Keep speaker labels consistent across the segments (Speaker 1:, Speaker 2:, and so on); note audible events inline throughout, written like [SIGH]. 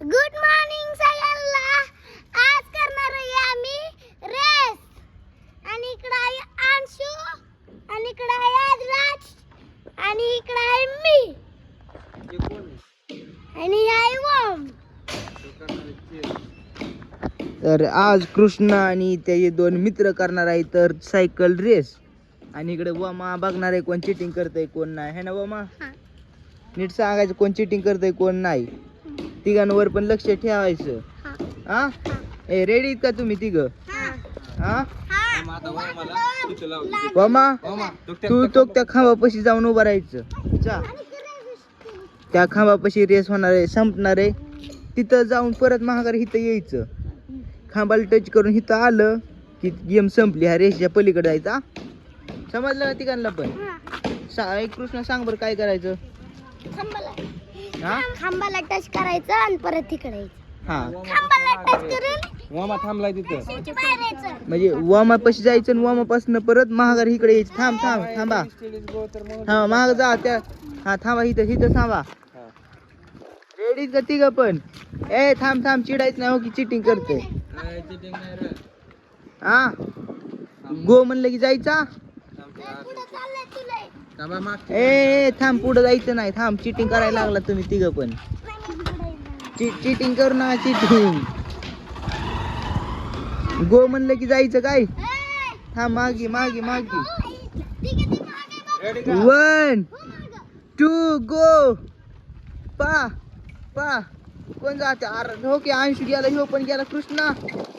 Speaker 1: Good morning सगळ्यांना. आज करणार आहे आम्ही रेस आणि इकडं आहे अंशू आणि इकडं आहे आजराज आणि इकडं आहे मी. आणि आहे ओम.
Speaker 2: तर आज कृष्ण आणि त्याचे दोन मित्र करणार आहे तर सायकल रेस आणि इकडे वमा बघणार आहे कोण चिटिंग करतंय कोण नाही. है ना वमा. नीट सांगायचं कोण चिटिंग करतंय कोण नाही. तिघांवर पण लक्ष ठेवायचं.
Speaker 1: हा.
Speaker 2: हा? ए रेडी का तुम्ही तिघ?
Speaker 1: हा.
Speaker 2: तू तो त्या खांबापाशी जाऊन उभं राहायचं. चा त्या खांबापाशी रेस होणार आहे संपणार आहे. तिथं जाऊन परत महागारी इथं यायचं. खांबाला टच करून इथं आलं की गेम संपली. ह्या रेसच्या पलीकडे जायचा. समजलं ना तिघांना पण?
Speaker 1: हा.
Speaker 2: सा एक कृष्ण सांग बरं काय करायचं?
Speaker 1: खांबाला
Speaker 2: हा?
Speaker 1: खांबाला टच करायचं आणि परत तिकडे.
Speaker 2: हा.
Speaker 1: खांबाला टच करून
Speaker 3: वामा थांबलाय तिथं.
Speaker 1: मारायचं
Speaker 2: म्हणजे वामापाशी जायचं आणि वामापासून परत महागारी इकडे यायचं. थांब थांब थांबा. थांबा महाग जा त्या हा थांबा इथं इथं थांबा. रेडीच का तिघ पण. ए थांब थांब चिडायचं नाही हो की चिटिंग करते. हा? गो म्हणलं की जायचा?
Speaker 1: पुढं चाललंय तुला?
Speaker 2: ए थांब पुढे जायचं नाही. थांब चिटिंग करायला लागला तुम्ही तिघ पण. चिटिंग करू ना चिटिंग गो म्हणलं की जायचं काय? थांब मागे मागे मागे. वन टू गो पा पा. कोण जाते? अरे हो अंशू गेला ह्यो पण गेला कृष्णा.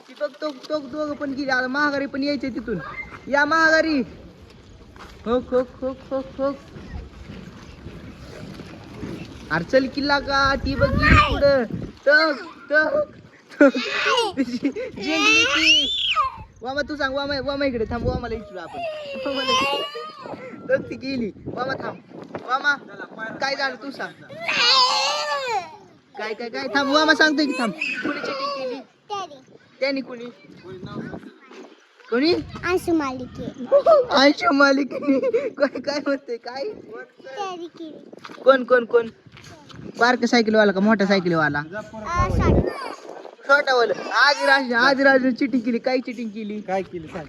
Speaker 2: ती बघ तो दोघं पण गेली. आता महागारी पण यायचे तिथून. या महागारी हो खो खो खो खो अरे चल किल्ला का ती बघ पुढं. टक टक टक. जिंकली ती. वामा तू सांग वामा वामा इकडे थांब वामाला विचारू आपण. वामाला. बघ ती गेली. वामा थांब. वामा काय झालं तू सांग. काय काय काय? थांब वामा सांगतोय की थांब. कुणी चिटिंग केली? त्याने कुणी? कोणी?
Speaker 1: अंशू मालिके.
Speaker 2: आयशा मालिकनी. काय काय म्हणते काय? कोण कोण कोण? बारक सायकल वाला का मोठा सायकल वाला छोटा वाला आज राज आज राज चिटिंग केली. काय चिटिंग केली?
Speaker 3: काय केलं? सांग.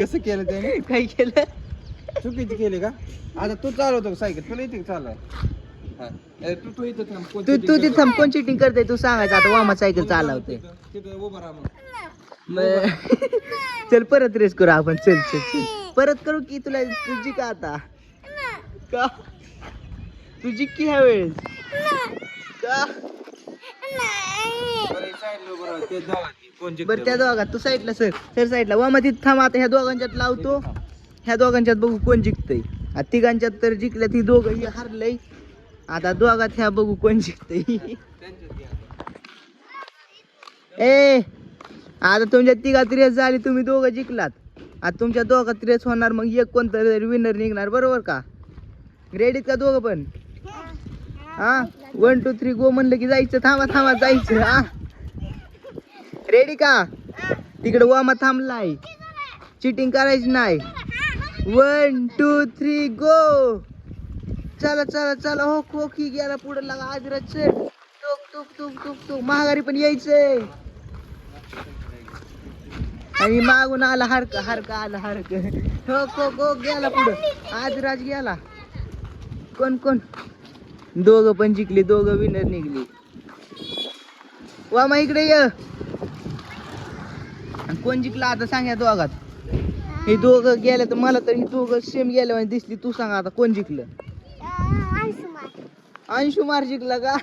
Speaker 3: कसं केलं त्याने?
Speaker 2: काय केलं?
Speaker 3: चुकीची केली का? आता तू चालवतो सायकल? तुला येते का चालवाय तू तू इथं थांब कोण
Speaker 2: तू
Speaker 3: cheating
Speaker 2: तू
Speaker 3: करतंय?
Speaker 2: कोण चिटिंग करते तू सांगायचं आता वामा सायकल चालवते
Speaker 3: तिथं- तिथं उभं राहा मग
Speaker 2: मग [LAUGHS] चल परत रेस करू आपण. चल चल चल. परत करू की तुला तुझी का आता? का? तुझी की ह्या वेळेस? का?
Speaker 3: बरं, side ला उभं राहा. ते कोण जिंकतं
Speaker 2: बरं त्या दोघात तू साईडला सर. सर साईडला वामा तिथं थांब आता ह्या दोघांच्यात लावतो. ह्या दोघांच्यात बघू कोण जिंकतंय. आ तिघांच्यात तर जिंकल्या ती दोघंही हारलंय. आता दोघात ह्या बघू कोण जिंकतंय. ए आता तुमच्या तिघात रेस झाली तुम्ही दोघं जिंकलात. आता तुमच्या दोघात रेस होणार मग एक कोणतं विनर निघणार बरोबर का? रेडीत का दोघं पण? हा? वन टू थ्री गो म्हणलं की जायचं थांबा थांबा जायचं हा? रेडी का? तिकडे वामा थांबलाय. चिटिंग करायची नाही. वन टू थ्री गो चला चला चला. हो खोकी गेला पुढे. लागा आज चल टोक टोक टोक टोक टोक. महागारी पण यायचंय. आणि मागून आला हरक हरक आला हरक. हो खो खो गेला पुढं. आज राज गेला. कोण कोण? दोघं पण जिंकले दोघं विनर निघली. मग इकडे ये. कोण जिंकला आता सांग दोघात? हे दोघं गेले तर मला तर ही दोघं सेम गेल्या दिसली. तू सांग आता कोण जिंकलं?
Speaker 1: अंशू मालिके
Speaker 2: अंशु मार जिंकला का?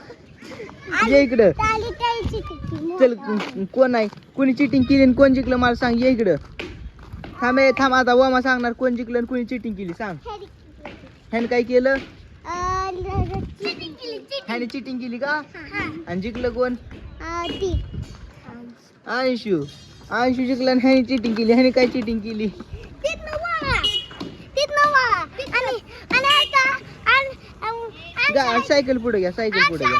Speaker 2: ये इकडं. चल कोण आहे कोणी चिटिंग केली आणि कोण जिंकलं? मला सांग ये इकडं. थांब ए, थांब आता वामा सांगणार कोण जिंकलं आणि कोणी चिटिंग केली सांग. ह्याने काय केलं? ह्याने चिटिंग केली का?
Speaker 1: हा.
Speaker 2: आणि जिंकलं कोण? अंशू. अंशू जिंकलं आणि ह्याने चिटिंग केली. ह्याने काय चिटिंग केली
Speaker 1: तिथनं वळा. तिथनं वळा. आणि आणि ऐका, आणि- आणि-
Speaker 2: गा सायकल पुढे घ्या सायकल पुढे घ्या.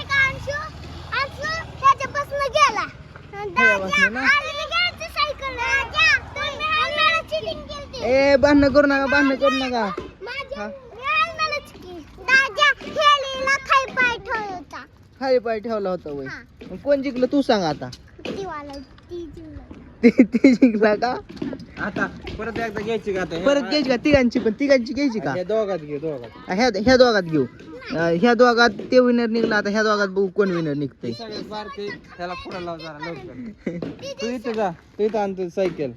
Speaker 2: ए भांडणं करू नका भांडणं करू नका. हा. खाली पाय ठेवला होता. वय.
Speaker 1: हा.
Speaker 2: मग कोण जिंकलं तू सांग आता.
Speaker 1: ती जिंकलं.
Speaker 2: का?
Speaker 3: आता परत एकदा घ्यायची का आता?
Speaker 2: परत घ्यायची का? तिघांची पण. तिघांची घ्यायची का?
Speaker 3: दोघात घे दोघात.
Speaker 2: ह्या ह्या दोघात घेऊ. अं, ह्या दोघात ते विनर निघला आता ह्या दोघात बघू कोण विनर निघतंय.
Speaker 3: सगळ्यात बारके त्याला पुढे लाव जरा लवकर. तू इथं जा तू इथं आणतो सायकल.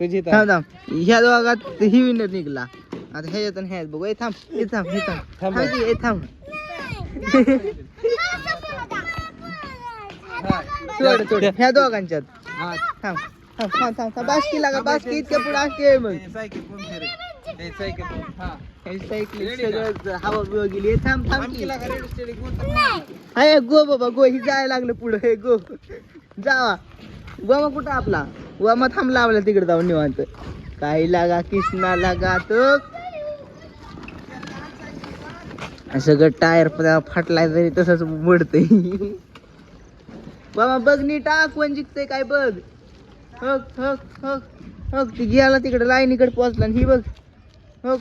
Speaker 3: तुझी इथं
Speaker 2: थांब थांब. ह्या दोघात ही विनर निघला. आता ह्याच्यात आणि ह्यात बघू. ए थांब हे थांब हे थांब.
Speaker 3: थांब.
Speaker 2: थांब की, ए थांब.
Speaker 3: हा.
Speaker 2: सोड सोड ह्या दोघांच्यात.
Speaker 3: हा.
Speaker 2: थांब. थांब थांब थांब थांब. बासकी लागा बासकी इतक्या पुढे असते मग.
Speaker 3: सायकल कोण? हे सायकल हा.
Speaker 2: हे की.
Speaker 3: का कोणता?
Speaker 2: अरे गो बाबा गो ही जायला लागलं पुढं. हे गो जावा. वामा कुठं आपला? वामा थांब लावला तिकडे जाऊन निवांत. काही लागा किसना लागा तो सगळं टायर फाटलाय तरी तसंच मोडतंय [LAUGHS] बाबा बघ नीट कोण जिंकतंय काय बघ. हक हक हक ती गेला तिकडे लाईनीकडे पोहोचला आणि ही बघ. हक.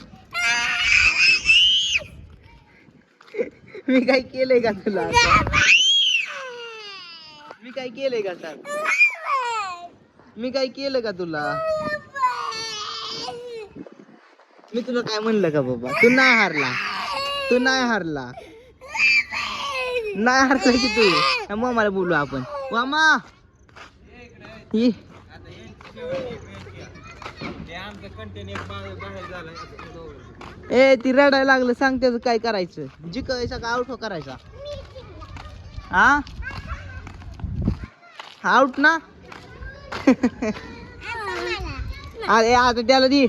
Speaker 2: मी काय केलंय का तुला मी काय केलंय का सर मी काय केलं का तुला? मी तुला काय म्हणलं का बाबा? तू नाही हारला. तू नाही हारला. नाही हारला की तू. हा, मामाला बोलू आपण. मामा ये
Speaker 3: हे आमचं कंटेन एक बाहेर बाहेर झालं आता ते दोघं.
Speaker 2: ए ती रडायला लागलं. सांग त्याचं काय करायचं. जिकायचा का आउट हो करायचा? हा आउट ना? [LAUGHS] अरे आता त्याला दे.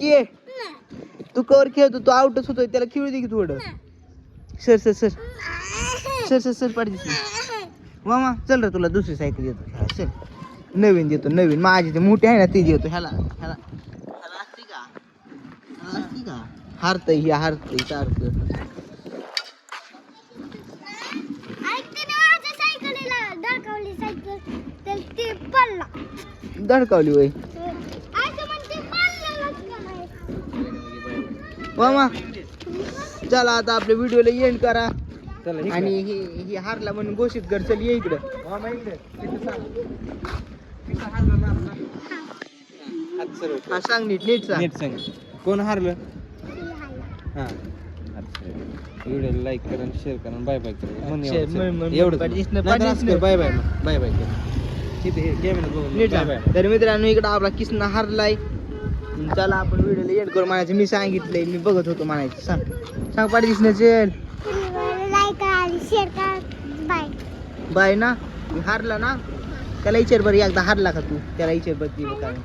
Speaker 2: के. तू कवर खेळतो तू आउटच होतोय. त्याला खेळू दे की थोडं. Sir sir sir. Sir sir सर पाडते मामा चल रे तुला दुसरी सायकल देतो. सर नवीन देतो नवीन. माझी ते मोठी आहे ना ती देतो ह्याला ह्याला. ह्याला असते का ह्याला असते का हारतय ही हारतय सारखं
Speaker 1: ऐकते ना माझ्या सायकलीला धडकावली सायकल तर ते पडला
Speaker 2: धडकावली वय. मामा चला आता आपल्या व्हिडिओला एंड करा. आणि ही ही हारला म्हणून घोषित कर चल ये इकडं.
Speaker 3: सांग.
Speaker 2: हा नीट नीट सांग.
Speaker 3: नीट सांग. कोण हारलं. हा. व्हिडिओ लाईक करा शेअर करा बाय बाय करा. एवढं. बाय बाय बाय बाय कर
Speaker 2: तर मित्रांनो इकडं आपला किसना हारलाय. चला आपण व्हिडिओला एंड करू. म्हणायचं मी सांगितलंय मी बघत होतो म्हणायचं. सांग. सांग पाडी दिसणं चल
Speaker 1: तुम्ही लाईक करा आणि शेअर करा. बाय
Speaker 2: बाय ना. मी हारला ना. त्याला विचार बरं एकदा हारला का तू. त्याला विचार बरं ती काय.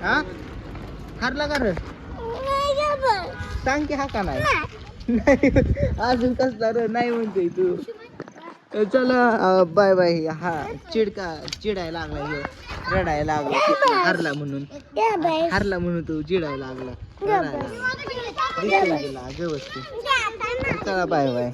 Speaker 2: हा? हारला का र सांग की हा का नाही? नाही अजून कसला र नाही म्हणतोय तू. चला बाय बाय हा चिडका चिडायला लागला हे. रडायला लागला किती म्हणून. हरला म्हणून तू चिडायला लागला. रडायला लागला. दिसतंय व्यवस्थित. चला बाय
Speaker 1: बाय.